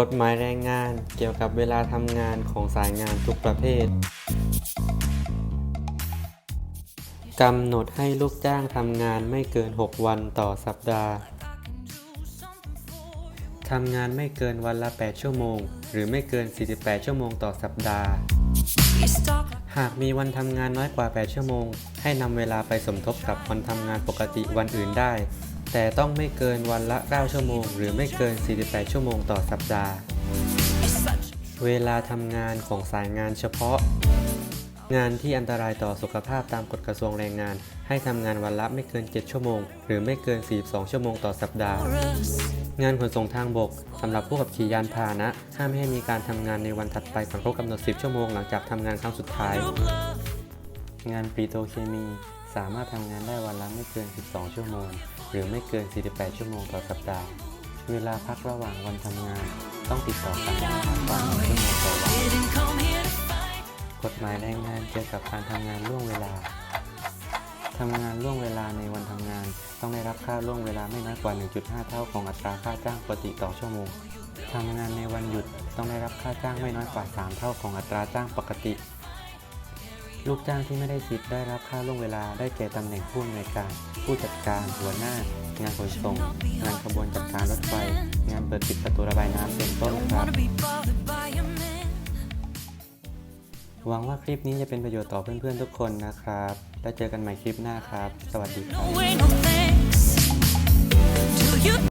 กฎหมายแรงงานเกี่ยวกับเวลาทำงานของสายงานทุกประเภทกำหนดให้ลูกจ้างทำงานไม่เกิน 6 วันต่อสัปดาห์ ทำงานไม่เกินวันละ 8 ชั่วโมง หรือไม่เกิน 48 ชั่วโมงต่อสัปดาห์ หากมีวันทำงานน้อยกว่า 8 ชั่วโมง ให้นำเวลาไปสมทบกับวันทำงานปกติวันอื่นได้ แต่ต้องไม่เกินวันละ 9 ชั่วโมง หรือไม่เกิน 48 ชั่วโมงต่อสัปดาห์ เวลาทำงานของสายงานเฉพาะ งานที่อันตรายต่อสุขภาพตามกฎกระทรวงแรงงาน ให้ทำงานวันละไม่เกิน 7 ชั่วโมง หรือไม่เกิน 42 ชั่วโมงต่อสัปดาห์ งานขนส่งทางบกสำหรับผู้ขับขี่ยานพาหนะ ห้ามให้มีการทำงานในวันถัดไปก่อนครบกำหนด 10 ชั่วโมงหลังจากทำงานครั้งสุดท้าย งานปิโตรเคมี สามารถทำงานได้วันละไม่เกิน 12 ชั่วโมง หรือไม่เกิน 48 ชั่วโมงต่อสัปดาห์ เวลาพักระหว่างวันทำงาน ต้องติดต่อกันไม่มากกว่า1ชั่วโมงต่อวันกฎหมายแรงงานเกี่ยวกับการทำงานล่วงเวลาทำงานล่วงเวลาในวันทำงาน ต้องได้รับค่าล่วงเวลาไม่น้อยกว่า 1.5 เท่าของอัตราค่าจ้างปกติต่อชั่วโมงทำงานในวันหยุดต้องได้รับค่าจ้างไม่น้อยกว่า 3 เท่าของอัตราจ้างปกติ ลูกจ้างที่ไม่ได้สิทธิ์ได้รับค่าล่วงเวลาได้แก่ตำแหน่งผู้อำนวยการ ผู้จัดการหัวหน้า งานขนส่ง งานขบวนจัดการรถไฟ งานเปิดปิดประตูระบายน้ำเป็นต้นครับหวังว่าคลิปนี้จะเป็นประโยชน์ต่อเพื่อนๆทุกคนนะครับ แล้วเจอกันใหม่คลิปหน้าครับ สวัสดีครับ